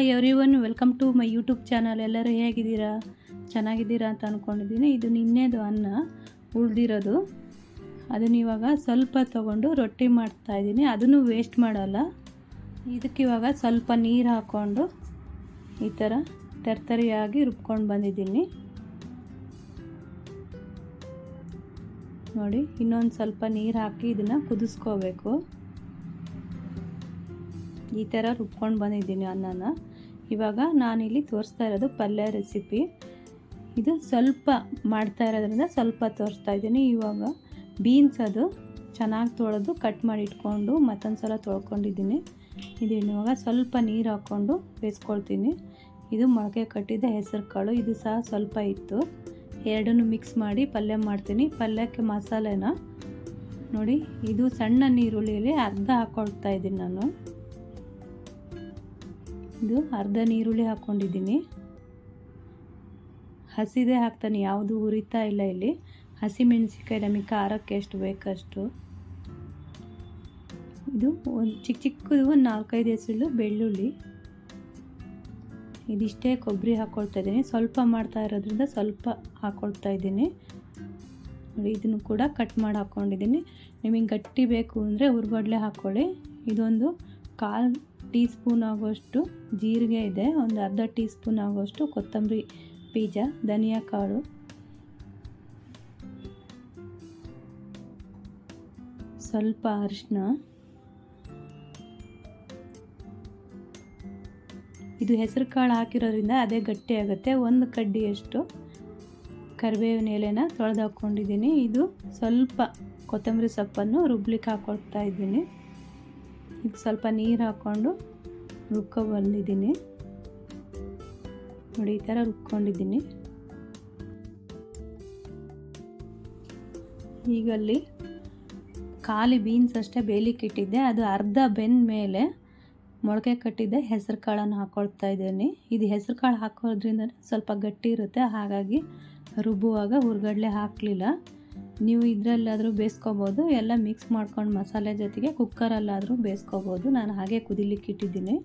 Hi everyone welcome to my YouTube channel ಎಲ್ಲರೂ ಹೇಗಿದ್ದೀರಾ? ಚೆನ್ನಾಗಿದ್ದೀರಾ ಅಂತ ಅಂದ್ಕೊಂಡಿದ್ದೀನಿ ಇದು ನಿನ್ನೆದು ಅನ್ನ ಉಳಿದಿರೋದು. ಅದನ್ನು ಇವಾಗ ಸ್ವಲ್ಪ ತೊಗೊಂಡು ರೊಟ್ಟಿ ಮಾಡ್ತಾಯಿದ್ದೀನಿ ಅದನ್ನು ವೇಸ್ಟ್ ಮಾಡಲ್ಲ. ಇದಕ್ಕಿವಾಗ ಸ್ವಲ್ಪ ನೀರು ಹಾಕ್ಕೊಂಡು ಈ ಥರ ತರ್ತರಿಯಾಗಿ ರುಬ್ಕೊಂಡು ಬಂದಿದ್ದೀನಿ. ನೋಡಿ, ಇನ್ನೊಂದು ಸ್ವಲ್ಪ ನೀರು ಹಾಕಿ ಇದನ್ನು ಕುದಿಸ್ಕೋಬೇಕು. ಈ ಥರ ರುಬ್ಕೊಂಡು ಬಂದಿದ್ದೀನಿ ಅನ್ನನ. ಇವಾಗ ನಾನಿಲ್ಲಿ ತೋರಿಸ್ತಾ ಇರೋದು ಪಲ್ಯ ರೆಸಿಪಿ ಇದು ಸ್ವಲ್ಪ ಮಾಡ್ತಾ ಇರೋದ್ರಿಂದ ಸ್ವಲ್ಪ ತೋರಿಸ್ತಾ ಇದ್ದೀನಿ. ಇವಾಗ ಬೀನ್ಸ್ ಅದು ಚೆನ್ನಾಗಿ ತೊಳೆದು ಕಟ್ ಮಾಡಿ ಇಟ್ಕೊಂಡು ಮತ್ತೊಂದು ಸಲ ತೊಳ್ಕೊಂಡಿದ್ದೀನಿ. ಇದು ಇವಾಗ ಸ್ವಲ್ಪ ನೀರು ಹಾಕ್ಕೊಂಡು ಬೇಯಿಸ್ಕೊಳ್ತೀನಿ ಇದು ಮೊಳಕೆ ಕಟ್ಟಿದ ಹೆಸರು ಕಾಳು. ಇದು ಸಹ ಸ್ವಲ್ಪ ಇತ್ತು ಎರಡನ್ನೂ ಮಿಕ್ಸ್ ಮಾಡಿ ಪಲ್ಯ ಮಾಡ್ತೀನಿ. ಪಲ್ಯಕ್ಕೆ ಮಸಾಲೆನ ನೋಡಿ, ಇದು ಸಣ್ಣ ನೀರುಳ್ಳಿಯಲ್ಲಿ ಅರ್ಧ ಹಾಕ್ಕೊಳ್ತಾ ಇದ್ದೀನಿ ನಾನು. ಇದು ಅರ್ಧ ನೀರುಳ್ಳಿ ಹಾಕ್ಕೊಂಡಿದ್ದೀನಿ. ಹಸಿದೇ ಹಾಕ್ತಾನೆ, ಯಾವುದು ಉರಿತಾ ಇಲ್ಲ ಇಲ್ಲಿ. ಹಸಿ ಮೆಣಸಿಕಾಯಿ ನಮಗೆ ಖಾರಕ್ಕೆ ಎಷ್ಟು ಬೇಕಷ್ಟು. ಇದು ಒಂದು ಚಿಕ್ಕ ಚಿಕ್ಕದು ಒಂದು ನಾಲ್ಕೈದು ಹೆಸರು ಬೆಳ್ಳುಳ್ಳಿ. ಇದಿಷ್ಟೇ ಕೊಬ್ಬರಿ ಹಾಕ್ಕೊಳ್ತಾ ಇದ್ದೀನಿ. ಸ್ವಲ್ಪ ಮಾಡ್ತಾ ಇರೋದ್ರಿಂದ ಸ್ವಲ್ಪ ಹಾಕ್ಕೊಳ್ತಾ ಇದ್ದೀನಿ. ನೋಡಿ, ಇದನ್ನು ಕೂಡ ಕಟ್ ಮಾಡಿ ಹಾಕ್ಕೊಂಡಿದ್ದೀನಿ ನಿಮಗೆ ಗಟ್ಟಿ ಬೇಕು ಅಂದರೆ ಹುರ್ಗಡ್ಲೆ ಹಾಕ್ಕೊಳ್ಳಿ ಇದೊಂದು ಕಾಲು ಟೀ ಸ್ಪೂನ್ ಆಗೋಷ್ಟು ಜೀರಿಗೆ ಇದೆ, ಒಂದು ಅರ್ಧ ಟೀ ಸ್ಪೂನ್ ಆಗೋಷ್ಟು ಕೊತ್ತಂಬರಿ ಬೀಜ, ಧನಿಯಾ ಕಾಳು. ಸ್ವಲ್ಪ ಅರಿಶಿನ ಇದು ಹೆಸರು ಕಾಳು ಹಾಕಿರೋದ್ರಿಂದ ಅದೇ ಗಟ್ಟಿಯಾಗುತ್ತೆ ಒಂದು ಕಡ್ಡಿಯಷ್ಟು ಕರಿಬೇವಿನ ಎಲೆನ ತೊಳೆದು ಹಾಕ್ಕೊಂಡಿದ್ದೀನಿ ಇದು ಸ್ವಲ್ಪ ಕೊತ್ತಂಬರಿ ಸೊಪ್ಪನ್ನು ರುಬ್ಲಿಕ್ಕೆ ಹಾಕ್ಕೊಳ್ತಾ ಇದ್ದೀನಿ. ಈಗ ಸ್ವಲ್ಪ ನೀರು ಹಾಕ್ಕೊಂಡು ರುಬ್ಕೊ ಬಂದಿದ್ದೀನಿ ನೋಡಿ, ಈ ಥರ ರುಬ್ಕೊಂಡಿದ್ದೀನಿ. ಈಗಲ್ಲಿ ಖಾಲಿ ಬೀನ್ಸ್ ಅಷ್ಟೇ ಬೇಲಿಕ್ಕೆ ಇಟ್ಟಿದ್ದೆ. ಅದು ಅರ್ಧ ಬೆಂದ ಮೇಲೆ ಮೊಳಕೆ ಕಟ್ಟಿದ್ದೆ ಹೆಸರು ಕಾಳನ್ನು ಹಾಕ್ಕೊಳ್ತಾ ಇದ್ದೀನಿ. ಇದು ಹೆಸರು ಕಾಳು ಹಾಕೋದ್ರಿಂದ ಸ್ವಲ್ಪ ಗಟ್ಟಿ ಇರುತ್ತೆ. ಹಾಗಾಗಿ ರುಬ್ಬುವಾಗ ಹುರ್ಗಡ್ಲೆ ಹಾಕಲಿಲ್ಲ. ನೀವು ಇದರಲ್ಲಾದರೂ ಬೇಯಿಸ್ಕೋಬೋದು, ಎಲ್ಲ ಮಿಕ್ಸ್ ಮಾಡ್ಕೊಂಡು ಮಸಾಲೆ ಜೊತೆಗೆ ಕುಕ್ಕರಲ್ಲಾದರೂ ಬೇಯಿಸ್ಕೋಬೋದು. ನಾನು ಹಾಗೆ ಕುದಿಲಿಕ್ಕೆ ಇಟ್ಟಿದ್ದೀನಿ.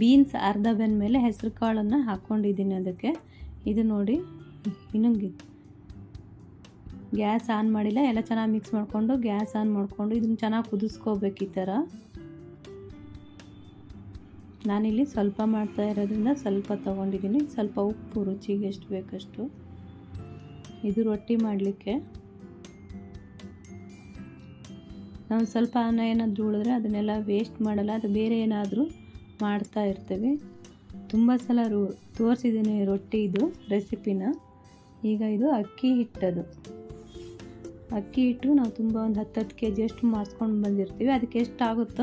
ಬೀನ್ಸ್ ಅರ್ಧ ಬೆಂದ ಮೇಲೆ ಹೆಸರು ಕಾಳನ್ನು ಹಾಕ್ಕೊಂಡಿದ್ದೀನಿ ಅದಕ್ಕೆ. ಇದು ನೋಡಿ, ಇನ್ನೂ ಗ್ಯಾಸ್ ಆನ್ ಮಾಡಿಲ್ಲ, ಎಲ್ಲ ಚೆನ್ನಾಗಿ ಮಿಕ್ಸ್ ಮಾಡಿಕೊಂಡು ಗ್ಯಾಸ್ ಆನ್ ಮಾಡಿಕೊಂಡು ಇದನ್ನು ಚೆನ್ನಾಗಿ ಕುದಿಸ್ಕೋಬೇಕು ಈ ಥರ. ನಾನಿಲ್ಲಿ ಸ್ವಲ್ಪ ಮಾಡ್ತಾ ಇರೋದ್ರಿಂದ ಸ್ವಲ್ಪ ತೊಗೊಂಡಿದ್ದೀನಿ. ಸ್ವಲ್ಪ ಉಪ್ಪು, ರುಚಿಗೆ ಎಷ್ಟು ಬೇಕಷ್ಟು. ಇದು ರೊಟ್ಟಿ ಮಾಡಲಿಕ್ಕೆ. ನಾವು ಸ್ವಲ್ಪ ಅನ್ನ ಏನಾದರೂ ಉಳಿದ್ರೆ ಅದನ್ನೆಲ್ಲ ವೇಸ್ಟ್ ಮಾಡಲ್ಲ, ಅದು ಬೇರೆ ಏನಾದರೂ ಮಾಡ್ತಾ ಇರ್ತೀವಿ. ತುಂಬ ಸಲ ರು, ತೋರಿಸಿದ್ದೀನಿ ರೊಟ್ಟಿ ಇದು, ರೆಸಿಪಿನ. ಈಗ ಇದು ಅಕ್ಕಿ ಹಿಟ್ಟದು. ಅಕ್ಕಿ ಹಿಟ್ಟು ನಾವು ತುಂಬ ಒಂದು ಹತ್ತು ಹತ್ತು ಕೆ ಜಿ ಅಷ್ಟು ಮಾಡಿಸ್ಕೊಂಡು ಬಂದಿರ್ತೀವಿ. ಅದಕ್ಕೆ ಎಷ್ಟು ಆಗುತ್ತೋ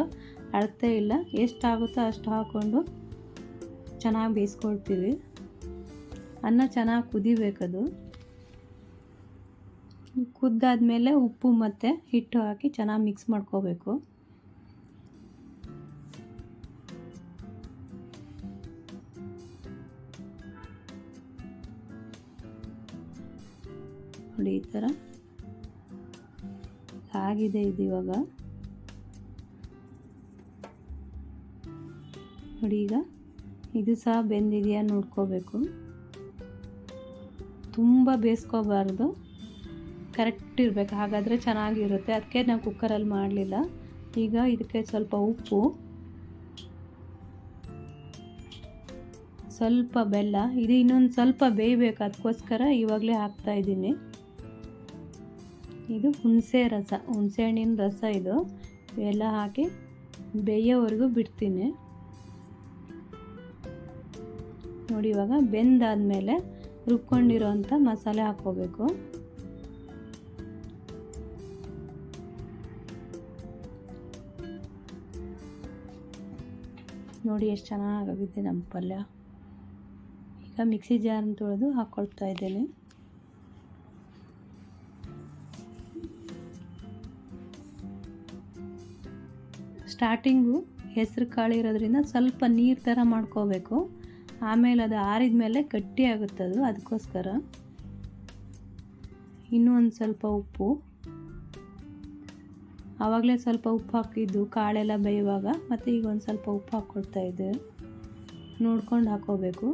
ಅಳತೆ ಇಲ್ಲ. ಎಷ್ಟು ಆಗುತ್ತೋ ಅಷ್ಟು ಹಾಕ್ಕೊಂಡು ಚೆನ್ನಾಗಿ ಬೇಯಿಸ್ಕೊಳ್ತೀವಿ. ಅನ್ನ ಚೆನ್ನಾಗಿ ಕುದಿಬೇಕದು. ಕುದ್ದಾದ್ಮೇಲೆ ಉಪ್ಪು ಮತ್ತು ಹಿಟ್ಟು ಹಾಕಿ ಚೆನ್ನಾಗಿ ಮಿಕ್ಸ್ ಮಾಡ್ಕೋಬೇಕು. ನೋಡಿ ಈ ಥರ ಆಗಿದೆ ಇದು ಇವಾಗ. ನೋಡಿ ಈಗ ಇದು ಸಹ ಬೆಂದಿದೆಯಾ ನೋಡ್ಕೋಬೇಕು. ತುಂಬ ಬೇಯಿಸ್ಕೋಬಾರ್ದು ಕರೆಕ್ಟ್ ಇರಬೇಕು, ಹಾಗಾದರೆ ಚೆನ್ನಾಗಿರುತ್ತೆ. ಅದಕ್ಕೆ ನಾವು ಕುಕ್ಕರಲ್ಲಿ ಮಾಡಲಿಲ್ಲ. ಈಗ ಇದಕ್ಕೆ ಸ್ವಲ್ಪ ಉಪ್ಪು, ಸ್ವಲ್ಪ ಬೆಲ್ಲ, ಇದು ಇನ್ನೊಂದು ಸ್ವಲ್ಪ ಬೇಯಬೇಕು, ಅದಕ್ಕೋಸ್ಕರ ಇವಾಗಲೇ ಹಾಕ್ತಾಯಿದ್ದೀನಿ ಇದು ಹುಣಸೆ ರಸ, ಹುಣಸೆ ಹಣ್ಣಿನ ರಸ ಇದು. ಎಲ್ಲ ಹಾಕಿ ಬೇಯೋವರೆಗೂ ಬಿಡ್ತೀನಿ. ನೋಡಿ, ಇವಾಗ ಬೆಂದಾದಮೇಲೆ ರುಬ್ಕೊಂಡಿರೋವಂಥ ಮಸಾಲೆ ಹಾಕ್ಕೋಬೇಕು. ನೋಡಿ ಎಷ್ಟು ಚೆನ್ನಾಗಾಗಿದೆ ನಮ್ಮ ಪಲ್ಯ. ಈಗ ಮಿಕ್ಸಿ ಜಾರನ್ನ ತೊಳೆದು ಹಾಕ್ಕೊಳ್ತಾ ಇದ್ದೇನೆ. ಸ್ಟಾರ್ಟಿಂಗು ಹೆಸರು ಕಾಳು ಇರೋದ್ರಿಂದ ಸ್ವಲ್ಪ ನೀರು ಥರ ಮಾಡ್ಕೋಬೇಕು. ಆಮೇಲೆ ಅದು ಆರಿದ ಮೇಲೆ ಗಟ್ಟಿ ಆಗುತ್ತದು, ಅದಕ್ಕೋಸ್ಕರ. ಇನ್ನೂ ಒಂದು ಸ್ವಲ್ಪ ಉಪ್ಪು. ಆವಾಗಲೇ ಸ್ವಲ್ಪ ಉಪ್ಪು ಹಾಕಿದ್ದು, ಕಾಳೆಲ್ಲ ಬೇಯುವಾಗ ಮತ್ತು ಈಗ ಒಂದು ಸ್ವಲ್ಪ ಉಪ್ಪು ಹಾಕ್ಕೊಳ್ತಾ ಇದೆ ನೋಡ್ಕೊಂಡು ಹಾಕೋಬೇಕು.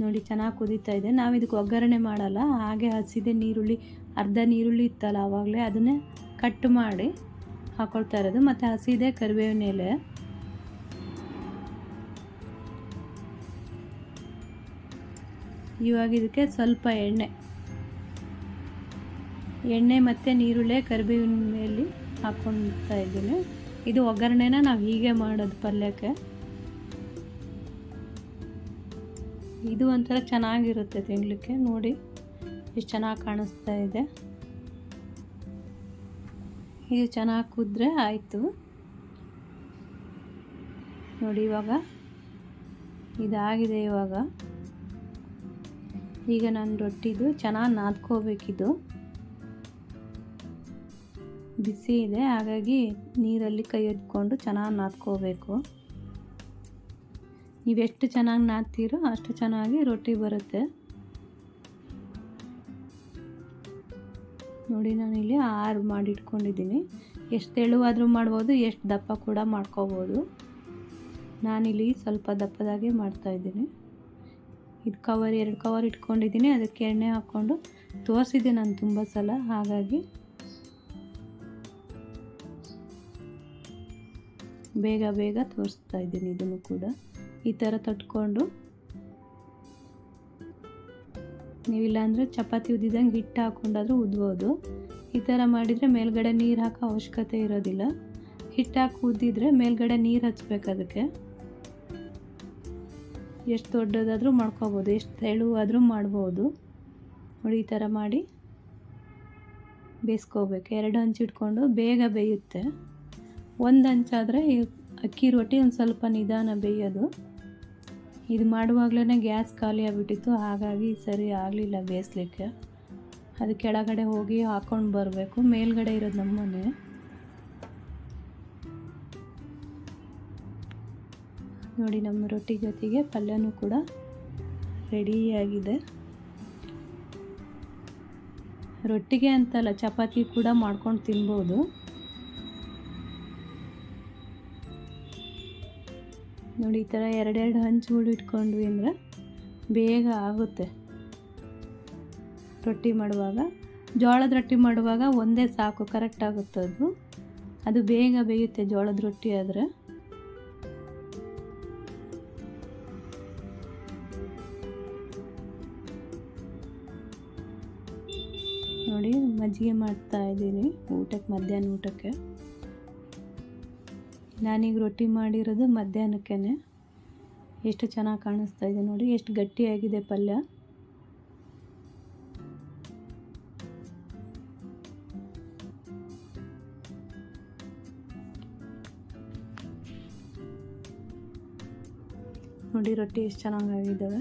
ನೋಡಿ, ಚೆನ್ನಾಗಿ ಕುದೀತಾ ಇದೆ. ನಾವು ಇದಕ್ಕೆ ಒಗ್ಗರಣೆ ಮಾಡಲ್ಲ, ಹಾಗೆ ಹಸಿದೆ ನೀರುಳ್ಳಿ, ಅರ್ಧ ನೀರುಳ್ಳಿ ಇತ್ತಲ್ಲ ಆವಾಗಲೇ ಅದನ್ನೇ ಕಟ್ ಮಾಡಿ ಹಾಕ್ಕೊಳ್ತಾ ಇರೋದು. ಮತ್ತು ಹಸಿದೆ ಕರಿಬೇವಿನ ಎಲೆ. ಇವಾಗ ಇದಕ್ಕೆ ಸ್ವಲ್ಪ ಎಣ್ಣೆ. ಎಣ್ಣೆ ಮತ್ತು ನೀರುಳ್ಳೆ ಕರಿಬೇವಿನ ಮೇಲೆ ಹಾಕ್ಕೊಳ್ತಾ ಇದ್ದೀನಿ. ಇದು ಒಗ್ಗರಣೆನ ನಾವು ಹೀಗೆ ಮಾಡೋದು ಪಲ್ಯಕ್ಕೆ. ಇದು ಒಂಥರ ಚೆನ್ನಾಗಿರುತ್ತೆ ತಿನ್ನಲಿಕ್ಕೆ ನೋಡಿ ಎಷ್ಟು ಚೆನ್ನಾಗಿ ಕಾಣಿಸ್ತಾ ಇದೆ. ಇದು ಚೆನ್ನಾಗಿ ಕುದ್ರೆ ಆಯಿತು. ನೋಡಿ ಇವಾಗ, ಇದಾಗಿದೆ ಇವಾಗ. ಈಗ ನಾನು ರೊಟ್ಟಿದು ಚೆನ್ನಾಗಿ ನಾದ್ಕೋಬೇಕಿದು. ಬಿಸಿ ಇದೆ, ಹಾಗಾಗಿ ನೀರಲ್ಲಿ ಕೈ ಎತ್ಕೊಂಡು ಚೆನ್ನಾಗಿ ನಾದ್ಕೋಬೇಕು. ನೀವೆಷ್ಟು ಚೆನ್ನಾಗಿ ನಾದ್ತೀರೋ ಅಷ್ಟು ಚೆನ್ನಾಗಿ ರೊಟ್ಟಿ ಬರುತ್ತೆ. ನೋಡಿ ನಾನಿಲ್ಲಿ ಆರು ಮಾಡಿಟ್ಕೊಂಡಿದ್ದೀನಿ. ಎಷ್ಟು ತೆಳುವಾದರೂ ಮಾಡ್ಬೋದು, ಎಷ್ಟು ದಪ್ಪ ಕೂಡ ಮಾಡ್ಕೋಬೋದು. ನಾನಿಲ್ಲಿ ಸ್ವಲ್ಪ ದಪ್ಪದಾಗೆ ಮಾಡ್ತಾಯಿದ್ದೀನಿ ಇದು ಕವರ್ ಎರಡು ಕವರ್ ಇಟ್ಕೊಂಡಿದ್ದೀನಿ. ಅದಕ್ಕೆ ಎಣ್ಣೆ ಹಾಕ್ಕೊಂಡು ತೋರಿಸಿದ್ದೆ ನಾನು ತುಂಬ ಸಲ, ಹಾಗಾಗಿ ಬೇಗ ಬೇಗ ತೋರಿಸ್ತಾ ಇದ್ದೀನಿ ಇದನ್ನು ಕೂಡ. ಈ ಥರ ತಟ್ಕೊಂಡು ನೀವಿಲ್ಲ ಅಂದರೆ ಚಪಾತಿ ಉದ್ದಿದಂಗೆ ಹಿಟ್ಟು ಹಾಕ್ಕೊಂಡಾದರೂ ಉದ್ಬೋದು. ಈ ಥರ ಮಾಡಿದರೆ ಮೇಲ್ಗಡೆ ನೀರು ಹಾಕೋ ಅವಶ್ಯಕತೆ ಇರೋದಿಲ್ಲ. ಹಿಟ್ಟು ಹಾಕಿ ಉದ್ದಿದ್ರೆ ಮೇಲ್ಗಡೆ ನೀರು ಹಚ್ಬೇಕು ಅದಕ್ಕೆ. ಎಷ್ಟು ದೊಡ್ಡದಾದರೂ ಮಾಡ್ಕೋಬೋದು, ಎಷ್ಟು ತೆಳುವಾದರೂ ಮಾಡ್ಬೋದು. ನೋಡಿ, ಈ ಥರ ಮಾಡಿ ಬೇಯಿಸ್ಕೋಬೇಕು. ಎರಡು ಹಂಚಿಟ್ಕೊಂಡು ಬೇಗ ಬೇಯುತ್ತೆ. ಒಂದು ಹಂಚಾದರೆ ಅಕ್ಕಿ ರೊಟ್ಟಿ ಒಂದು ಸ್ವಲ್ಪ ನಿಧಾನ ಬೇಯೋದು. ಇದು ಮಾಡುವಾಗಲೇ ಗ್ಯಾಸ್ ಖಾಲಿ ಆಗಿಬಿಟ್ಟಿತ್ತು, ಹಾಗಾಗಿ ಸರಿ ಆಗಲಿಲ್ಲ ಬೇಯಿಸ್ಲಿಕ್ಕೆ. ಅದು ಕೆಳಗಡೆ ಹೋಗಿ ಹಾಕ್ಕೊಂಡು ಬರಬೇಕು, ಮೇಲ್ಗಡೆ ಇರೋದು ನಮ್ಮನೆ. ನೋಡಿ, ನಮ್ಮ ರೊಟ್ಟಿ ಜೊತೆಗೆ ಪಲ್ಯನೂ ಕೂಡ ರೆಡಿಯಾಗಿದೆ ರೊಟ್ಟಿಗೆ ಅಂತಲ್ಲ, ಚಪಾತಿ ಕೂಡ ಮಾಡ್ಕೊಂಡು ತಿನ್ಬೋದು. ನೋಡಿ, ಈ ಥರ ಎರಡೆರಡು ಹಂಚುಗಳು ಇಟ್ಕೊಂಡ್ವಿ ಅಂದರೆ ಬೇಗ ಆಗುತ್ತೆ. ರೊಟ್ಟಿ ಮಾಡುವಾಗ, ಜೋಳದ ರೊಟ್ಟಿ ಮಾಡುವಾಗ ಒಂದೇ ಸಾಕು ಕರೆಕ್ಟ್ ಆಗುತ್ತೆ ಅದು. ಅದು ಬೇಗ ಬೇಯುತ್ತೆ ಜೋಳದ ರೊಟ್ಟಿ ಆದರೆ. ನೋಡಿ, ಮಜ್ಜಿಗೆ ಮಾಡ್ತಾ ಇದ್ದೀನಿ ಊಟಕ್ಕೆ, ಮಧ್ಯಾಹ್ನ ಊಟಕ್ಕೆ. ನಾನೀಗ ರೊಟ್ಟಿ ಮಾಡಿರೋದು ಮಧ್ಯಾಹ್ನಕ್ಕೆ ಎಷ್ಟು ಚೆನ್ನಾಗಿ ಕಾಣಿಸ್ತಾ ಇದೆ ನೋಡಿ, ಎಷ್ಟು ಗಟ್ಟಿಯಾಗಿದೆ ಪಲ್ಯ. ನೋಡಿ ರೊಟ್ಟಿ ಎಷ್ಟು ಚೆನ್ನಾಗಾಗಿದ್ದಾವೆ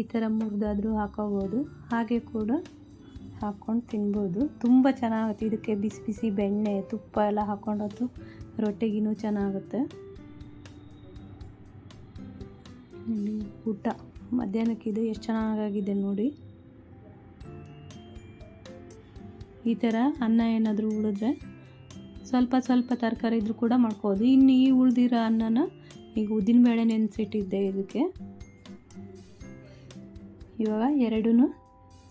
ಈ ಥರ ಮುರಿದಾದರೂ ಹಾಕೋಬೋದು. ಹಾಗೆ ಕೂಡ ಹಾಕ್ಕೊಂಡು ತಿನ್ಬೋದು. ತುಂಬ ಚೆನ್ನಾಗುತ್ತೆ. ಇದಕ್ಕೆ ಬಿಸಿ ಬಿಸಿ ಬೆಣ್ಣೆ, ತುಪ್ಪ ಎಲ್ಲ ಹಾಕ್ಕೊಂಡದ್ದು ರೊಟ್ಟಿಗಿನ್ನೂ ಚೆನ್ನಾಗುತ್ತೆ. ಊಟ. ಮಧ್ಯಾಹ್ನಕ್ಕೆ ಇದು ಎಷ್ಟು ಚೆನ್ನಾಗಾಗಿದೆ ನೋಡಿ. ಈ ಥರ ಅನ್ನ ಏನಾದರೂ ಉಳಿದ್ರೆ ಸ್ವಲ್ಪ ಸ್ವಲ್ಪ ತರಕಾರಿ ಇದ್ರೂ ಕೂಡ ಮಾಡ್ಕೋದು ಇನ್ನು ಈ ಉಳಿದಿರೋ ಅನ್ನನ ಈಗ ಉದ್ದಿನಬೇಳೆ ನೆನೆಸಿಟ್ಟಿದ್ದೆ ಇದಕ್ಕೆ. ಇವಾಗ ಎರಡೂ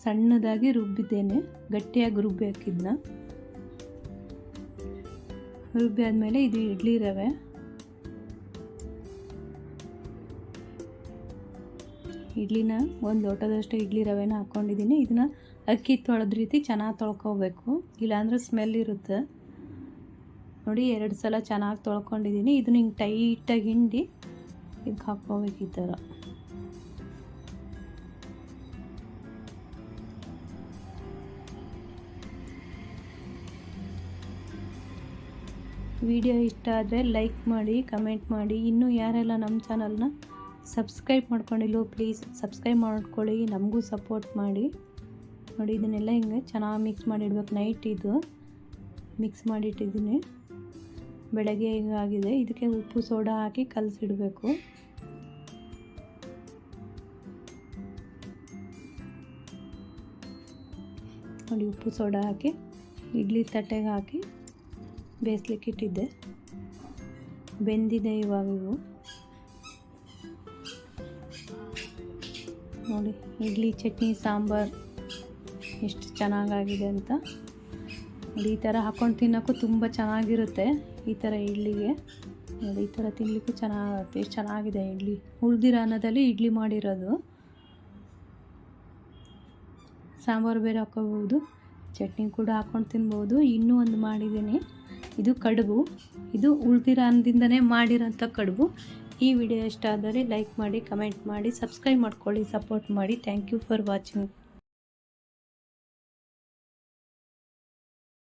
ಸಣ್ಣದಾಗಿ ರುಬ್ಬಿದ್ದೇನೆ, ಗಟ್ಟಿಯಾಗಿ ರುಬ್ಬಿಹಾಕಿದ್ನ ರುಬ್ಬಿ ಆದಮೇಲೆ ಇದು ಇಡ್ಲಿ ರವೆ. ಇಡ್ಲಿನ ಒಂದು ಲೋಟದಷ್ಟು ಇಡ್ಲಿ ರವೆನ ಹಾಕ್ಕೊಂಡಿದ್ದೀನಿ ಇದನ್ನ ಅಕ್ಕಿ ತೊಳೆದ ರೀತಿ ಚೆನ್ನಾಗಿ ತೊಳ್ಕೊಬೇಕು. ಇಲ್ಲಾಂದ್ರೆ ಸ್ಮೆಲ್ ಇರುತ್ತೆ. ನೋಡಿ, ಎರಡು ಸಲ ಚೆನ್ನಾಗಿ ತೊಳ್ಕೊಂಡಿದ್ದೀನಿ. ಇದನ್ನ ಹಿಂಗೆ ಟೈಟಾಗಿ ಹಿಂಡಿ ಇದಕ್ಕೆ ಹಾಕ್ಕೋಬೇಕು ಈ ಥರ ವಿಡಿಯೋ ಇಷ್ಟ ಆದರೆ ಲೈಕ್ ಮಾಡಿ, ಕಮೆಂಟ್ ಮಾಡಿ. ಇನ್ನೂ ಯಾರೆಲ್ಲ ನಮ್ಮ ಚಾನಲ್ನ ಸಬ್ಸ್ಕ್ರೈಬ್ ಮಾಡ್ಕೊಂಡಿಲ್ಲೋ ಪ್ಲೀಸ್ ಸಬ್ಸ್ಕ್ರೈಬ್ ಮಾಡ್ಕೊಳ್ಳಿ, ನಮಗೂ ಸಪೋರ್ಟ್ ಮಾಡಿ. ನೋಡಿ, ಇದನ್ನೆಲ್ಲ ಹಿಂಗೆ ಚೆನ್ನಾಗಿ ಮಿಕ್ಸ್ ಮಾಡಿಡ್ಬೇಕು. ನೈಟ್ ಇದು. ಮಿಕ್ಸ್ ಮಾಡಿಟ್ಟಿದ್ದೀನಿ. ಬೆಳಗ್ಗೆ ಹಿಂಗಾಗಿದೆ ಇದಕ್ಕೆ ಉಪ್ಪು, ಸೋಡಾ ಹಾಕಿ ಕಲಸಿಡಬೇಕು. ನೋಡಿ, ಉಪ್ಪು, ಸೋಡಾ ಹಾಕಿ, ಇಡ್ಲಿ ತಟ್ಟೆಗೆ ಹಾಕಿ. ಬೇಯಿಸ್ಲಿಕ್ಕೆ ಇಟ್ಟಿದ್ದೆ. ಬೆಂದಿದೆ ಇವಾಗ ಇವು ನೋಡಿ, ಇಡ್ಲಿ, ಚಟ್ನಿ, ಸಾಂಬಾರು ಎಷ್ಟು ಚೆನ್ನಾಗಾಗಿದೆ ಅಂತ. ನೋಡಿ, ಈ ಥರ ಹಾಕ್ಕೊಂಡು ತಿನ್ನೋಕ್ಕೂ ತುಂಬ ಚೆನ್ನಾಗಿರುತ್ತೆ ಈ ಥರ ಇಡ್ಲಿಗೆ. ನೋಡಿ, ಈ ಥರ ತಿನ್ನಲಿಕ್ಕೂ ಚೆನ್ನಾಗುತ್ತೆ ಎಷ್ಟು ಚೆನ್ನಾಗಿದೆ ಇಡ್ಲಿ. ಉಳ್ದಿರೋ ಅನ್ನದಲ್ಲಿ ಇಡ್ಲಿ ಮಾಡಿರೋದು. ಸಾಂಬಾರು ಬೇರೆ ಹಾಕೋಬೋದು ಚಟ್ನಿ ಕೂಡ ಹಾಕ್ಕೊಂಡು ತಿನ್ಬೋದು. ಇನ್ನೂ ಒಂದು ಮಾಡಿದ್ದೀನಿ. ಇದು ಕಡುಬು. ಇದು ಉಳ್ದಿರೋ ಮಾಡಿರೋಂಥ ಕಡುಬು. ಈ ವಿಡಿಯೋ ಇಷ್ಟ ಆದರೆ ಲೈಕ್ ಮಾಡಿ, ಕಮೆಂಟ್ ಮಾಡಿ, ಸಬ್ಸ್ಕ್ರೈಬ್ ಮಾಡ್ಕೊಳ್ಳಿ, ಸಪೋರ್ಟ್ ಮಾಡಿ. Thank you for watching.